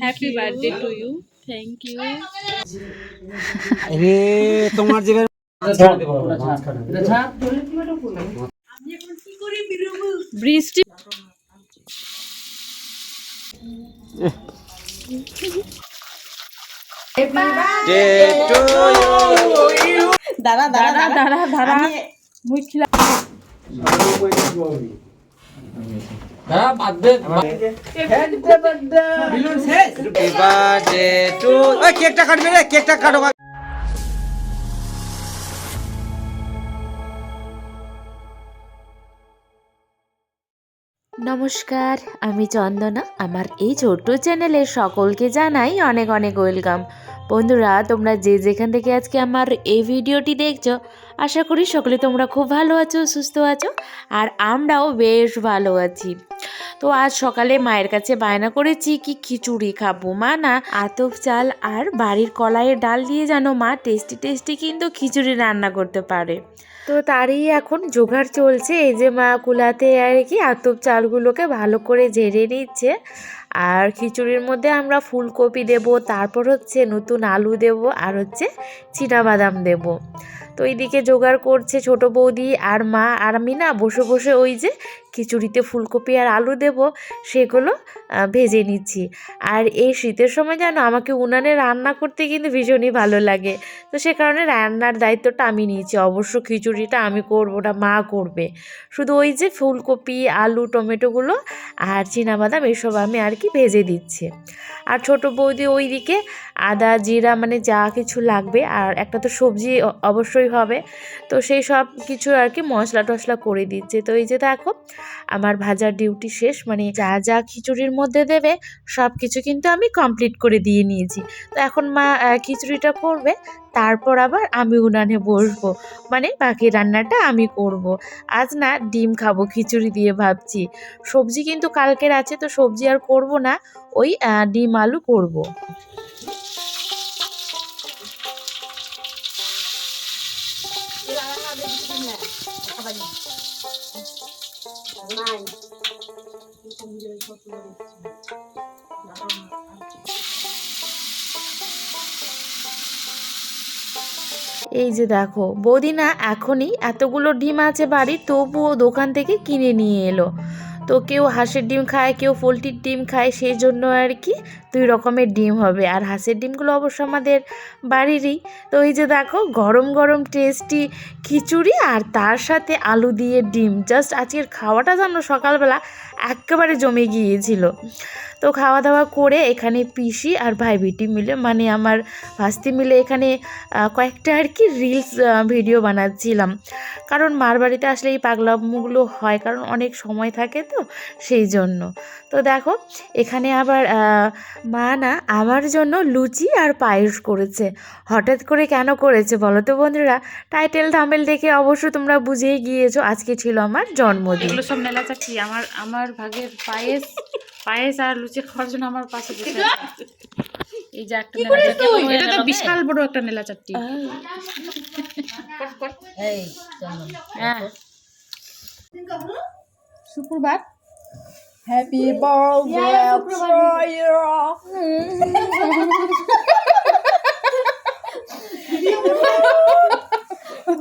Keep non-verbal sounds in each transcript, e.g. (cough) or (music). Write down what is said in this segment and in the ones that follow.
Happy birthday to you thank you রে তোমার জীবন বৃষ্টি দাঁড়া দাঁড়া দাঁড়া দাঁড়া। মুই খিলা কেকটা কাটবে রে কেকটা কাটো। নমস্কার, আমি চন্দনা। আমার এই ছোট্ট চ্যানেলে সকলকে জানাই অনেক অনেক ওয়েলকাম। বন্ধুরা, তোমরা যে যেখান থেকে আজকে আমার এই ভিডিওটি দেখছ, আশা করি সকলে তোমরা খুব ভালো আছো, সুস্থ আছো, আর আমরাও বেশ ভালো আছি। তো আজ সকালে মায়ের কাছে বায়না করেছি কি খিচুড়ি খাব। মা, না, আতপ চাল আর বাড়ির কলাইয়ের ডাল দিয়ে যেন মা টেস্টি টেস্টি কিন্তু খিচুড়ি রান্না করতে পারে। তো তারই এখন জোগাড় চলছে। এই যে মা কুলাতে আর কি আতপ চালগুলোকে ভালো করে ঝেড়ে নিচ্ছে। আর খিচুড়ির মধ্যে আমরা ফুলকপি দেব, তারপর হচ্ছে নতুন আলু দেব, আর হচ্ছে বাদাম দেব। তো এইদিকে জোগাড় করছে ছোট বৌদি আর মা। আর আমি না বসে বসে ওই যে খিচুড়িতে ফুলকপি আর আলু দেব, সেগুলো ভেজে নিচ্ছি। আর এই শীতের সময় যেন আমাকে উনানে রান্না করতে কিন্তু ভীষণই ভালো লাগে। তো সে কারণে রান্নার দায়িত্বটা আমি নিয়েছি। অবশ্য খিচুড়িটা আমি করব ওটা মা করবে। শুধু ওই যে ফুলকপি, আলু, টমেটোগুলো আর বাদাম এসব আমি আর কি ভেজে দিচ্ছি। আর ছোট বৌদি ওইদিকে আদা, জিরা মানে যা কিছু লাগবে, আর একটা তো সবজি অবশ্যই হবে। তো সেই সব কিছু আর কি মশলা টশলা করে দিচ্ছে। তো এই যে দেখো আমার ভাজার ডিউটি শেষ মানে যা যা খিচুড়ির মধ্যে দেবে সব কিছু কিন্তু আমি কমপ্লিট করে দিয়ে নিয়েছি তো এখন মা খিচুড়িটা করবে, তারপর আবার আমি উনানে বসবো মানে বাকি রান্নাটা আমি করব। আজ না ডিম খাব খিচুড়ি দিয়ে ভাবছি সবজি কিন্তু কালকের আছে, তো সবজি আর করব না, ওই ডিম আলু করব। এই যে দেখো বৌদি না এখনই এতগুলো ডিম আছে বাড়ি তবুও দোকান থেকে কিনে নিয়ে এলো। তো কেউ হাঁসের ডিম খায়, কেউ পোলট্রির ডিম খায়, সেই জন্য আর কি দুই রকমের ডিম হবে। আর হাঁসের ডিমগুলো অবশ্য আমাদের বাড়িরই। তো এই যে দেখো, গরম গরম টেস্টি খিচুড়ি আর তার সাথে আলু দিয়ে ডিম। জাস্ট আজকের খাওয়াটা যেন সকালবেলা একেবারে জমে গিয়েছিল। তো খাওয়া দাওয়া করে এখানে পিসি আর ভাই বিটি মিলে মানে আমার ভাস্তি মিলে এখানে কয়েকটা আর কি রিলস ভিডিও বানাচ্ছিলাম। কারণ মার বাড়িতে আসলে এই পাগলামগুলো হয়, কারণ অনেক সময় থাকে তো সেই জন্য। তো দেখো, এখানে আবার মা না আমার জন্য লুচি আর পায়েস করেছে। হঠাৎ করে কেন করেছে বলো তো বন্ধুরা? টাইটেল থাম্বেল দেখে অবশ্য তোমরা বুঝেই গিয়েছো আজকে ছিল আমার জন্মদিন। এগুলো সব নেলা চাচ্ছি আমার আমার ভাগের পায়েস পায়েস আর লুচি খাওয়ার জন্য আমার পাশে বসে আছে। এই যে একটা নেলা চাট্টি এটা তো বিশাল বড় একটা নেলা চাট্টি হ্যাঁ। শুক্রবার। হ্যাপি বার্থডে (laughs) (laughs)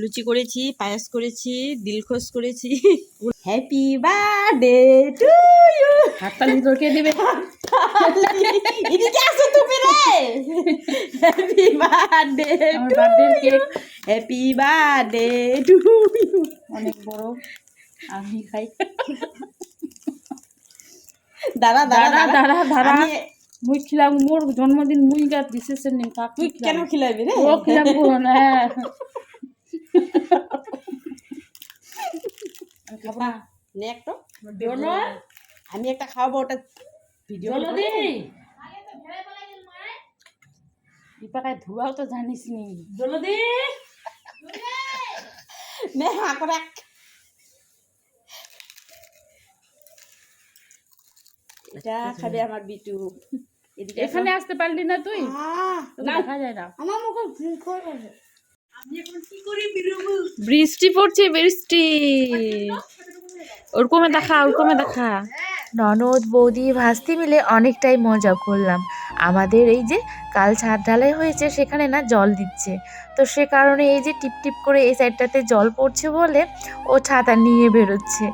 লুচি করেছি পায়েস করেছি দিলখোশ করেছি। হ্যাপি বার্থডে টু ইউ হাততালি তোর কে দিবে? এদিকে আসো তুমি রে। Happy birthday birthday cake happy birthday to you অনেক বড়। আমি খাই। দাঁড়া দাঁড়া দাঁড়া দাঁড়া। দাঁড়া মুই খিলাম মোর জন্মদিন মুই গা দিছে নেই কাক তুই কেন খিলাবি রে? ও খিলাম না আমি খাব না। নে একটা। জন্য আমি একটা খাওয়াবো ওটা ভিডিও দীপাকায় ধুয়াও তো জানিস নি। জলদি নে হা করে এটা খাবে আমার বিটু। এদিকে এখানে আসতে পারলি না তুই? যায় না। আমার মুখে। বৃষ্টি পড়ছে বৃষ্টি। ওরকমে দেখা ওরকমে দেখা। ননদ বৌদি ভাস্তি মিলে অনেকটাই মজা করলাম। আমাদের এই যে কাল ছাদ ঢালাই হয়েছে, সেখানে না জল দিচ্ছে। তো সে কারণে এই যে টিপ টিপ করে এই সাইডটাতে জল পড়ছে বলে ও ছাতা নিয়ে বেরোচ্ছে।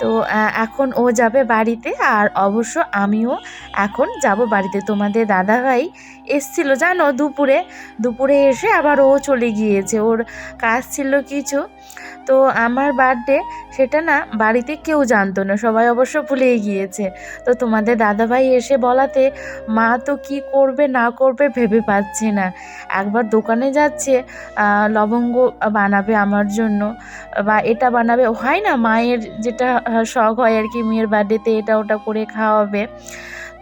তো এখন ও যাবে বাড়িতে আর অবশ্য আমিও এখন যাব বাড়িতে। তোমাদের দাদাভাই এসছিল, জানো, দুপুরে। দুপুরে এসে আবার ও চলে গিয়েছে। ওর কাজ ছিল কিছু। তো আমার বার্থডে সেটা না বাড়িতে কেউ জানতো না, সবাই অবশ্য ভুলেই গিয়েছে। তো তোমাদের দাদাভাই এসে বলাতে, মা তো কি করবে না করবে ভেবে পাচ্ছে না। একবার দোকানে যাচ্ছে লবঙ্গ বানাবে আমার জন্য, বা এটা বানাবে। হয় না, মায়ের যেটা শখ হয় আর কি, মেয়ের বার্থডেতে এটা ওটা করে খাওয়াবে।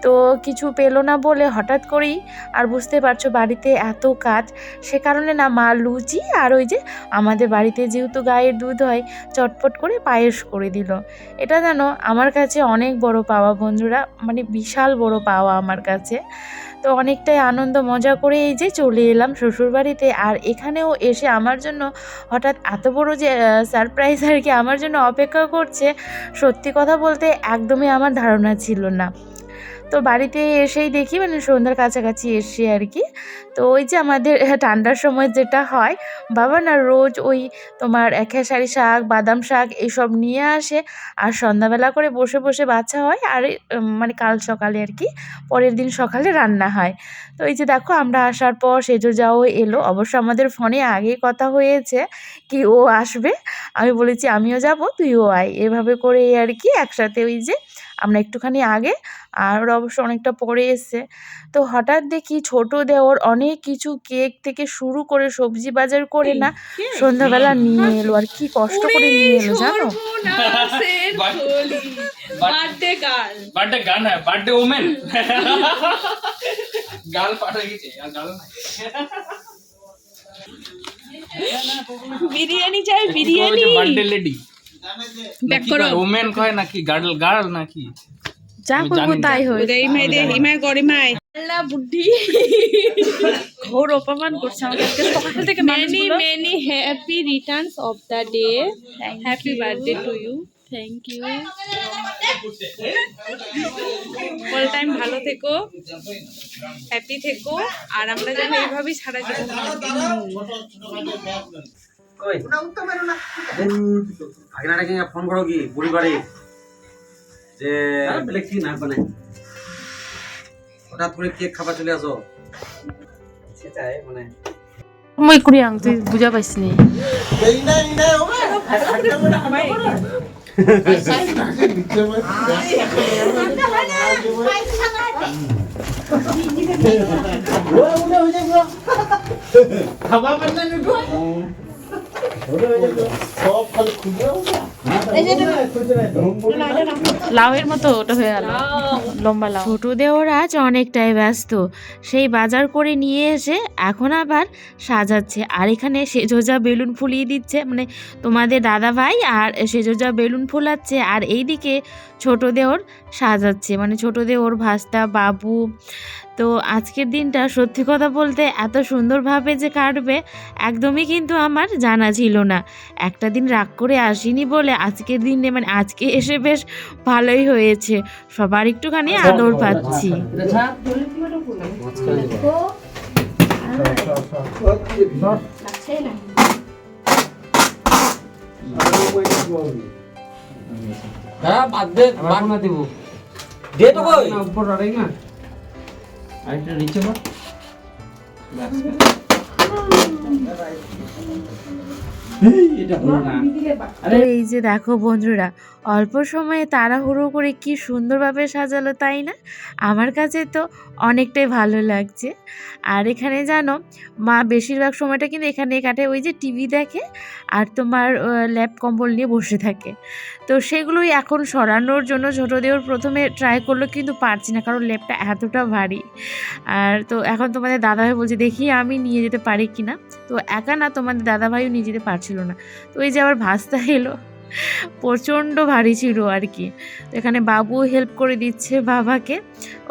তো কিছু পেল না বলে হঠাৎ করেই আর বুঝতে পারছ বাড়িতে এত কাজ, সে কারণে না মা লুচি আর ওই যে আমাদের বাড়িতে যেহেতু গায়ের দুধ হয়, চটপট করে পায়েস করে দিল। এটা যেন আমার কাছে অনেক বড় পাওয়া বন্ধুরা মানে বিশাল বড় পাওয়া আমার কাছে। তো অনেকটাই আনন্দ মজা করে এই যে চলে এলাম শ্বশুরবাড়িতে আর এখানেও এসে আমার জন্য হঠাৎ এত বড় যে সারপ্রাইজ আর কি আমার জন্য অপেক্ষা করছে, সত্যি কথা বলতে একদমই আমার ধারণা ছিল না। তো বাড়িতে এসেই দেখি মানে সন্ধ্যার কাছাকাছি এসে আর কি। তো ওই যে আমাদের (laughs) ঠান্ডার সময় যেটা হয়, বাবা না রোজ ওই তোমার খেসারি শাক, বাদাম শাক এসব নিয়ে আসে আর সন্ধ্যাবেলা করে বসে বসে বাচ্চা হয় আর মানে কাল সকালে আর কি, পরের দিন সকালে রান্না হয়। তো এই যে দেখো আমরা আসার পর সেজো যাও এলো। অবশ্য আমাদের ফোনে আগেই কথা হয়েছে কি ও আসবে। আমি বলেছি আমিও যাব, তুইও আয়। এভাবে করে আর কি একসাথে ওই যে আমরা একটুখানি আগে আর ওরা অবশ্য অনেকটা পরে এসছে। তো হঠাৎ দেখি ছোট দেওর অনেক কিছু কেক থেকে শুরু করে সবজি বাজার করে না সন্ধ্যাবেলা নিয়ে এলো আর কি কষ্ট করে নিয়ে এলো জানো? Birthday girl. বার্থডে গান হ্যাঁ বার্থডে ওমেন। গাল পাঠা গেছে আর গাল নাই। বিরিয়ানি চাই বিরিয়ানি। Birthday lady? ব্যাক করো। ওমেন কয় নাকি? গার্ল গার্ল নাকি? যা করব তাই গরিমাই আল্লাহ বুদ্ধি। ঘোর অপমান করছে আমাকে। আজকে সকাল থেকে many many happy returns of the day happy birthday to you thank you all time ভালো থেকো হ্যাপি থেকো আর আমরা যেন এইভাবেই সারা জীবন ভাগিনাটাকে ফোন করো কি? বুড়ি বাড়ি। যে বেলেগ কি না বানাই? হঠাৎ করে কেক খাবার চলে আসো। সেটাই মানে মই করি আং তুই বুঝা পাইছ নি? লাউয়ের মতো ওটা হয়ে গেল। লম্বা লাউ। ছোট দেওর আজ অনেকটাই ব্যস্ত। সেই বাজার করে নিয়ে এসে এখন আবার সাজাচ্ছে। আর এখানে সেজোজা বেলুন ফুলিয়ে দিচ্ছে। মানে তোমাদের দাদা ভাই আর সেজোজা বেলুন ফুলাচ্ছে। আর এইদিকে ছোট দেওর সাজাচ্ছে। মানে ছোট দেওর ভাস্তা, বাবু। তো আজকের দিনটা সত্যি কথা বলতে এত সুন্দরভাবে যে কাটবে, একদমই কিন্তু আমার জানা ছিল না। একটা দিন রাগ করে আসিনি বলে আজকের দিনে মানে আজকে এসে বেশ ভালোই হয়েছে। সবার একটুখানি আদর পাচ্ছি। হ্যাঁ বাদ দে বাদ। না দিব দে তো কই? উপর রাখি না আরেকটা নিচে এই যে দেখো বন্ধুরা, অল্প সময়ে তাড়াহুড়ো করে কি সুন্দরভাবে সাজালো তাই না? আমার কাছে তো অনেকটাই ভালো লাগছে। আর এখানে জানো, মা বেশিরভাগ সময়টা কিন্তু এখানে কাটে। ওই যে টিভি দেখে আর তোমার ল্যাপ কম্বল নিয়ে বসে থাকে। তো সেগুলোই এখন সরানোর জন্য ছোটো প্রথমে ট্রাই করল, কিন্তু পারছি না, কারণ লেপটা এতটা ভারী। আর তো এখন তোমাদের দাদাভাই বলছে, দেখি আমি নিয়ে যেতে পারি কি না তো একা না, তোমাদের দাদাভাইও নিয়ে যেতে পারছিল না। তো এই যে আবার ভাস্তা এলো। প্রচণ্ড ভারী ছিল আর কি। তো এখানে বাবু হেল্প করে দিচ্ছে বাবাকে,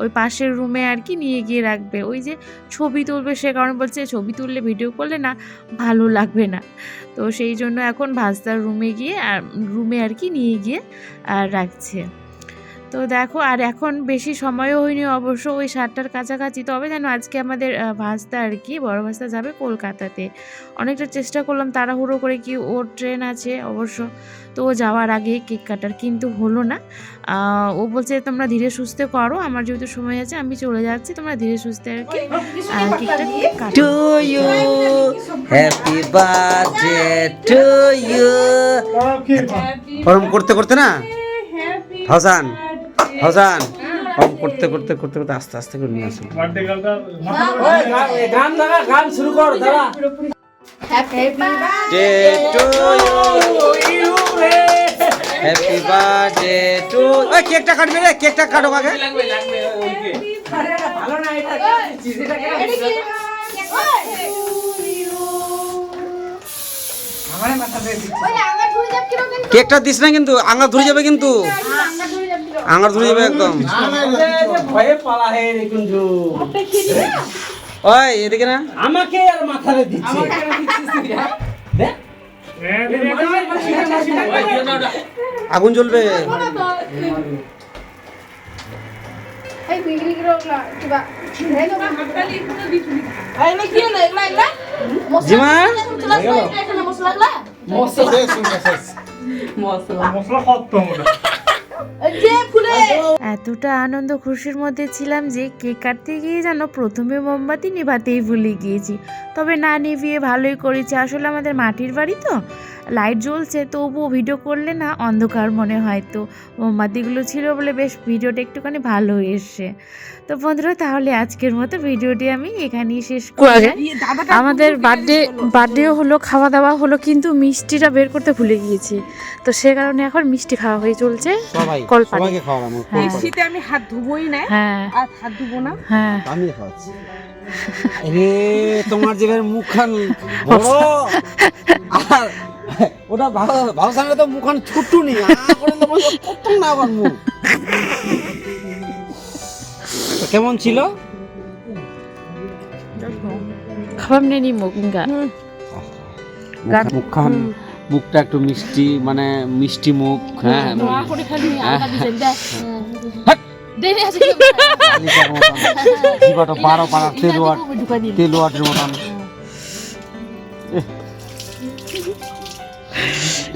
ওই পাশের রুমে আর কি নিয়ে গিয়ে রাখবে। ওই যে ছবি তুলবে সে কারণে বলছে, ছবি তুললে ভিডিও করলে না ভালো লাগবে না। তো সেই জন্য এখন ভাস্তার রুমে গিয়ে আর রুমে আর কি নিয়ে গিয়ে রাখছে। তো দেখো আর এখন বেশি সময়ও হয়নি অবশ্য ওই সাতটার কাছাকাছি। তবে যেন আজকে আমাদের ভাস্তা আর কি বড় ভাস্তা যাবে কলকাতাতে। অনেকটা চেষ্টা করলাম তাড়াহুড়ো করে কি ওর ট্রেন আছে অবশ্য তো ও যাওয়ার আগে কেক কাটার কিন্তু হলো না। ও বলছে তোমরা ধীরে সুস্থে করো আমার যেহেতু সময় আছে আমি চলে যাচ্ছি তোমরা ধীরে সুস্থে আর কি কেকটা কাটো। You happy birthday to you করতে করতে না? হাসান হাসান ওরম করতে করতে করতে করতে আস্তে আস্তে করে নিয়ে আসুন গান দাঁড়া গান শুরু কর দাঁড়া। ওই কেকটা কাটবে রে কেকটা কাটো আগে। লাগবে লাগবে ওইকে কেকটা দিস না কিন্তু আঙা ধরে যাবে কিন্তু। আঙার ধরে যাবে একদম। ভয়ে পালা হে কিন্তু ওই এদিকে না। আমাকে আর মাথারে দিচ্ছে। আগুন জ্বলবে। জিমা? এতটা আনন্দ খুশির মধ্যে ছিলাম যে কেক কাটতে গিয়ে যেন প্রথমে মোমবাতি নিভাতেই ভুলে গিয়েছি। তবে না নিভিয়ে ভালোই করেছি। আসলে আমাদের মাটির বাড়ি তো। লাইট জ্বলছে তবুও ভিডিও করলে না অন্ধকার মনে হয় তো। মোমবাতিগুলো ছিল বলে বেশ ভিডিওটা একটুখানি ভালো এসছে। তো বন্ধুরা তাহলে আজকের মতো ভিডিওটি আমি এখানেই শেষ করি আমাদের বার্থডে বার্থডেও হলো খাওয়া দাওয়া হলো কিন্তু মিষ্টিটা বের করতে ভুলে গিয়েছি। তো সে কারণে এখন মিষ্টি খাওয়া হয়ে চলছে। সবাইকে হ্যাঁ। শীতে আমি হাত ধুবোই না হ্যাঁ। আর হাত ধুবো না। হ্যাঁ। আমি খাওয়াচ্ছি। তোমার যেভাবে মুখখান (laughs) বড়! আর ওটা ভাবসানে তো মুখখান ছোট্ট নি কত না আমার মুখ কেমন ছিল? মুগা গান- মুখখান মুখটা একটু মিষ্টি মানে মিষ্টি মুখ হ্যাঁ। জিভাটা বারো পাড়ার তেলুয়াট তেলুয়াটের মতন।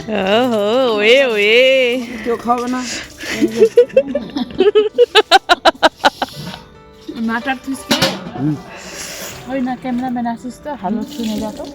ওয়ে ওয়ে। কেউ খাবে না? মাটার থুসকে। ওই না ক্যামেরাম্যান আসিস তো? হালত শুনে যা তো।